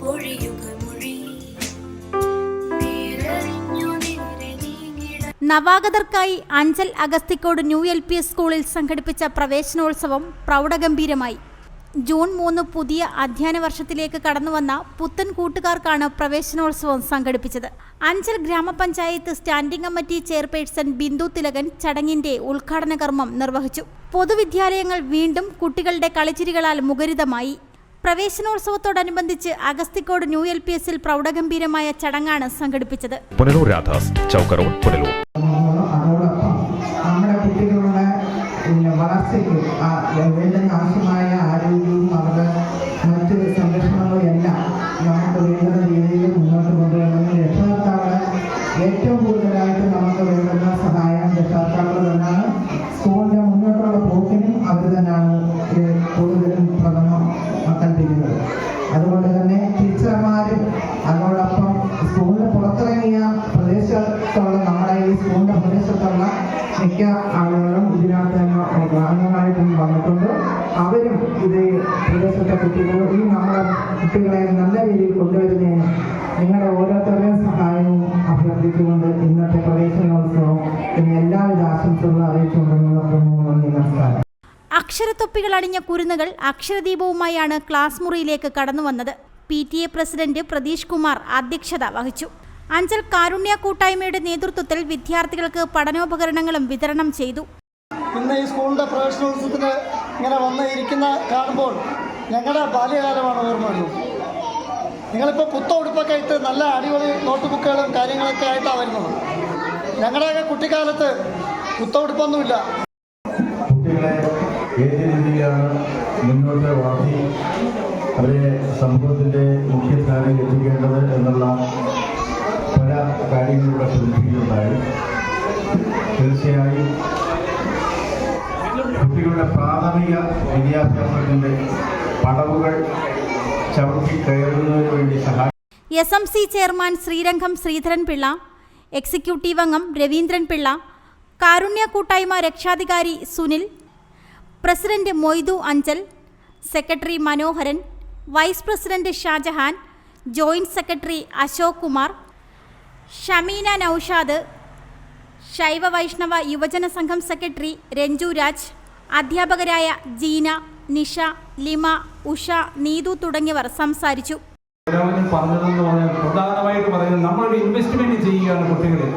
പൊഴിയുക നവാഗതർക്കായി Anchal Agasthikode new L P S സ്കൂളിൽ സംഘടിപ്പിച്ച പ്രവേശനോത്സവം പ്രൗഢഗംഭീരമായി. ജൂൺ മൂന്ന് പുതിയ അധ്യയന വർഷത്തിലേക്ക് കടന്നുവന്ന പുത്തൻ കൂട്ടുകാർക്കാണ് പ്രവേശനോത്സവം സംഘടിപ്പിച്ചത്. അഞ്ചൽ ഗ്രാമപഞ്ചായത്ത് standing committee chairperson Bindu Thilakan ചടങ്ങിന്റെ ഉദ്ഘാടന കർമ്മം നിർവഹിച്ചു. പൊതുവിദ്യാലയങ്ങൾ വീണ്ടും കുട്ടികളുടെ കളിച്ചിരികളാൽ മുഖരിതമായി. പ്രവേശനോത്സവത്തോടനുബന്ധിച്ച് അഗസ്തിക്കോട് ന്യൂ എൽ പി എസിൽ പ്രൗഢഗംഭീരമായ ചടങ്ങാണ് സംഘടിപ്പിച്ചത്. പുനലൂർ രാധാസ് ചൗക്കറോഡ് പുനലൂർ. നമ്മുടെ കുട്ടികളുടെ വളർച്ചയ്ക്ക് വേണ്ടുന്ന ആവശ്യമായ സ്കൂളിന്റെ മുന്നോട്ടുള്ള പോക്കിനും അവർ തന്നെയാണ് കൂടുതലും പ്രഥമം കൽപ്പിക്കുന്നത് അതുകൊണ്ട് തന്നെ ടീച്ചർമാരും അതോടൊപ്പം സ്കൂളിന് പുറത്തിറങ്ങിയ പ്രദേശത്തുള്ള നമ്മുടെ ഈ സ്കൂളിന്റെ പ്രദേശത്തുള്ള മിക്ക ആളുകളും ഇതിനകത്ത് തന്നെ വന്നിട്ടുണ്ട്. അവരും ഇത് പ്രദേശത്തെ കുട്ടികൾ ഈ നമ്മുടെ കുട്ടികളെ നല്ല രീതിയിൽ കൊണ്ടുവരുന്നതിന് നിങ്ങളുടെ ഓരോരുത്തരുടെയും സഹായവും അഭ്യർത്ഥിച്ചുകൊണ്ട് ഇന്നത്തെ പ്രവേശനോത്സവം പിന്നെ അക്ഷരത്തൊപ്പികൾ അണിഞ്ഞ കുരുന്നുകൾ അക്ഷരദീപവുമായാണ് ക്ലാസ് മുറിയിലേക്ക് കടന്നുവന്നത് P T A president Pratheesh Kumar അധ്യക്ഷത വഹിച്ചു. അഞ്ചൽ കാരുണ്യ കൂട്ടായ്മയുടെ നേതൃത്വത്തിൽ വിദ്യാർത്ഥികൾക്ക് പഠനോപകരണങ്ങളും വിതരണം ചെയ്തു. ഇന്ന് ഈ സ്കൂളിന്റെ പ്രവേശനോത്സവത്തിന് ഇങ്ങനെ വന്ന് കാണുമ്പോൾ ഞങ്ങളുടെ ബാല്യകാലമാണ് ഓർമ്മ നിങ്ങളിപ്പോൾ പുത്ത ഉടുപ്പൊക്കെ നല്ല അടിപൊളി നോട്ട് ബുക്കുകളും കാര്യങ്ങളൊക്കെ ആയിട്ടാണ് വരുന്നത്. ഞങ്ങളുടെയൊക്കെ കുട്ടിക്കാലത്ത് പുത്ത ഉടുപ്പൊന്നുമില്ല കുട്ടികളെ ഏത് രീതിയിലാണ് മുന്നോട്ട് വളർത്തി അവരെ സമൂഹത്തിന്റെ മുഖ്യസ്ഥാനം എത്തിക്കേണ്ടത് എന്നുള്ള പല കാര്യങ്ങളിലൂടെ ശ്രദ്ധിക്കുകയുണ്ടായി തീർച്ചയായും കുട്ടികളുടെ പ്രാഥമിക വിദ്യാഭ്യാസത്തിന്റെ പടവുകൾ ചവിട്ടി കയറുന്നതിന് വേണ്ടി സഹായിക്കും S M C chairman Srirangam Sreedharan Pillai executive അംഗം രവീന്ദ്രൻ പിള്ള കാരുണ്യ കൂട്ടായ്മ രക്ഷാധികാരി Sunil president Moidu Anchal secretary Manoharan vice president Shajahan joint secretary Ashok Kumar Shameena Naushad ശൈവ വൈഷ്ണവ യുവജന സംഘം സെക്രട്ടറി രഞ്ജു രാജ് അധ്യാപകരായ ജീന നിഷ ലിമ ഉഷ നീതു തുടങ്ങിയവർ സംസാരിച്ചു. പറഞ്ഞതെന്ന് പറഞ്ഞാൽ പ്രധാനമായിട്ട് പറയുന്നത് നമ്മളൊരു ഇൻവെസ്റ്റ്മെന്റ് ചെയ്യുകയാണ് കുട്ടികളിൽ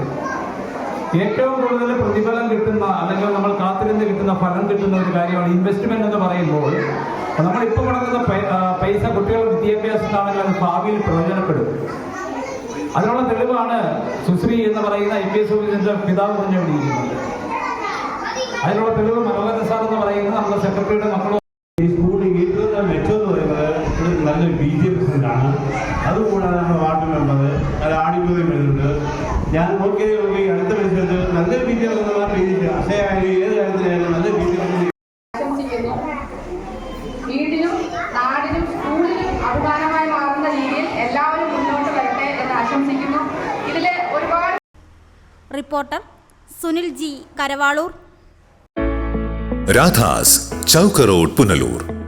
ഏറ്റവും കൂടുതൽ പ്രതിഫലം കിട്ടുന്ന അല്ലെങ്കിൽ നമ്മൾ കാത്തിരുന്ന് കിട്ടുന്ന ഫലം കിട്ടുന്ന ഒരു കാര്യമാണ് ഇൻവെസ്റ്റ്മെന്റ് എന്ന് പറയുമ്പോൾ നമ്മളിപ്പോൾ കൊടുക്കുന്ന പൈസ കുട്ടികളുടെ വിദ്യാഭ്യാസത്താണെങ്കിൽ അത് ഭാവിയിൽ പ്രയോജനപ്പെടും. അതിനുള്ള തെളിവാണ് സുശ്രീ എന്ന് പറയുന്ന ഐ പി എസ് ഓഫീസിന്റെ പിതാവ് ഇരിക്കുന്നത് അതിനുള്ള തെളിവ് മനോഹരൻ സാർ എന്ന് പറയുന്നത് നമ്മുടെ സെക്രട്ടറിയുടെ മക്കളും ഈ സ്കൂളിൽ ഏറ്റവും നല്ല മെച്ചം എന്ന് പറയുന്നത് ഒരു നല്ലൊരു ബി ജെ പ്രസിഡന്റാണ് അതുകൂടാതെ നമ്മുടെ വാർഡ് മെമ്പർ നല്ല ആഡിറ്റോറിയം വരുന്നുണ്ട് ഞാൻ നോക്കിയത് നോക്കി അടുത്ത മത്സരത്തിൽ ജെ പ്രസിഡന്റ് പ്രതീക്ഷ അക്ഷയായാലും ഏത് കാര്യത്തിലായാലും നല്ല വിദ്യാർത്ഥി വീടിനും നാടിനും സ്കൂളിനും അഭിമാനമായി മാറുന്ന രീതിയിൽ എല്ലാവരും മുന്നോട്ട് വരട്ടെ എന്ന് ആശംസിക്കുന്നു. ഇതിലെ ഒരുപാട് റിപ്പോർട്ടർ സുനിൽ ജി കരവാളൂർ. രാധാസ് ചൗക്കറോഡ് പുനലൂർ.